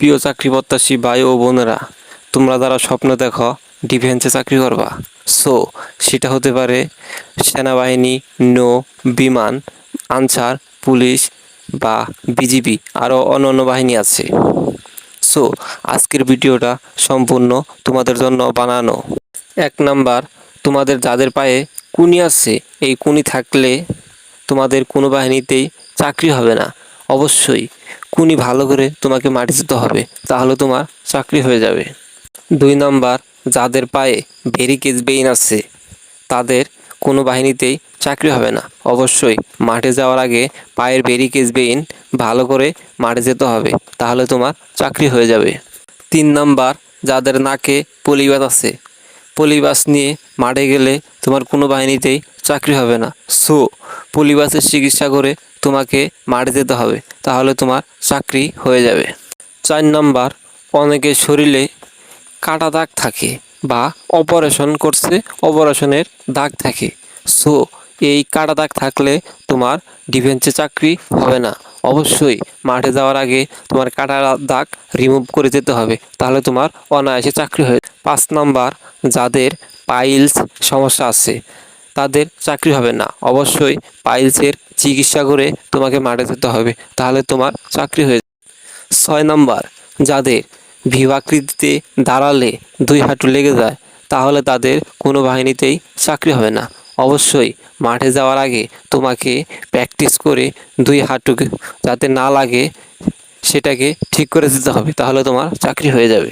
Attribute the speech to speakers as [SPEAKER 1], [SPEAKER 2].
[SPEAKER 1] প্রিয় চাকরি প্রত্যাশী ভাই ও বোনেরা, তোমরা যারা স্বপ্ন দেখো ডিফেন্সে চাকরি করবা। সো সেটা হতে পারে সেনাবাহিনী নৌ বিমান, আনসার, পুলিশ বা বিজিবি আরও অন্য অন্য বাহিনী আছে। সো আজকের ভিডিওটা সম্পূর্ণ তোমাদের জন্য বানানো। এক নাম্বার, তোমাদের যাদের পায়ে কুনি আছে, এই কুনি থাকলে তোমাদের কোনো বাহিনীতেই চাকরি হবে না। অবশ্যই কুনি ভালো করে তোমাকে মাটি দিতে হবে, তাহলে তোমার চাকরি হয়ে যাবে। দুই নাম্বার, যাদের পায়ে ভেরিকেজ বেইন আছে, তাদের কোনো বাহিনীতেই চাকরি হবে না। অবশ্যই মাঠে যাওয়ার আগে পায়ের ব্যারিকেজ বেইন ভালো করে মাঠে যেতে হবে, তাহলে তোমার চাকরি হয়ে যাবে। তিন নাম্বার, যাদের নাকে পলিবাস আছে পলিবাস নিয়ে মাঠে গেলে তোমার কোনো বাহিনীতেই চাকরি হবে না। সো পলিবাসের চিকিৎসা করে তোমাকে মাঠে যেতে হবে, তাহলে তোমার চাকরি হয়ে যাবে। চার নম্বর, অনেকের শরীরে কাটা দাগ থাকে বা অপারেশন করছে, অপারেশনের দাগ থাকে। সো এই কাটা দাগ থাকলে তোমার ডিফেন্সে চাকরি হবে না। অবশ্যই মাঠে যাওয়ার আগে তোমার কাটা দাগ রিমুভ করে যেতে হবে, তাহলে তোমার অনায়াসে চাকরি হয়ে পাঁচ নাম্বার, যাদের পাইলস সমস্যা আছে তাদের চাকরি হবে না। অবশ্যই পাইলসের চিকিৎসা করে তোমাকে মাঠে যেতে হবে, তাহলে তোমার চাকরি হয়ে ছয় নম্বর, যাদের ভিভাকৃতিতে দাঁড়ালে দুই হাঁটু লেগে যায়, তাহলে তাদের কোনো বাহিনীতেই চাকরি হবে না। অবশ্যই মাঠে যাওয়ার আগে তোমাকে প্র্যাকটিস করে দুই হাঁটু যাতে না লাগে, সেটাকে ঠিক করে দিতে হবে, তাহলে তোমার চাকরি হয়ে যাবে।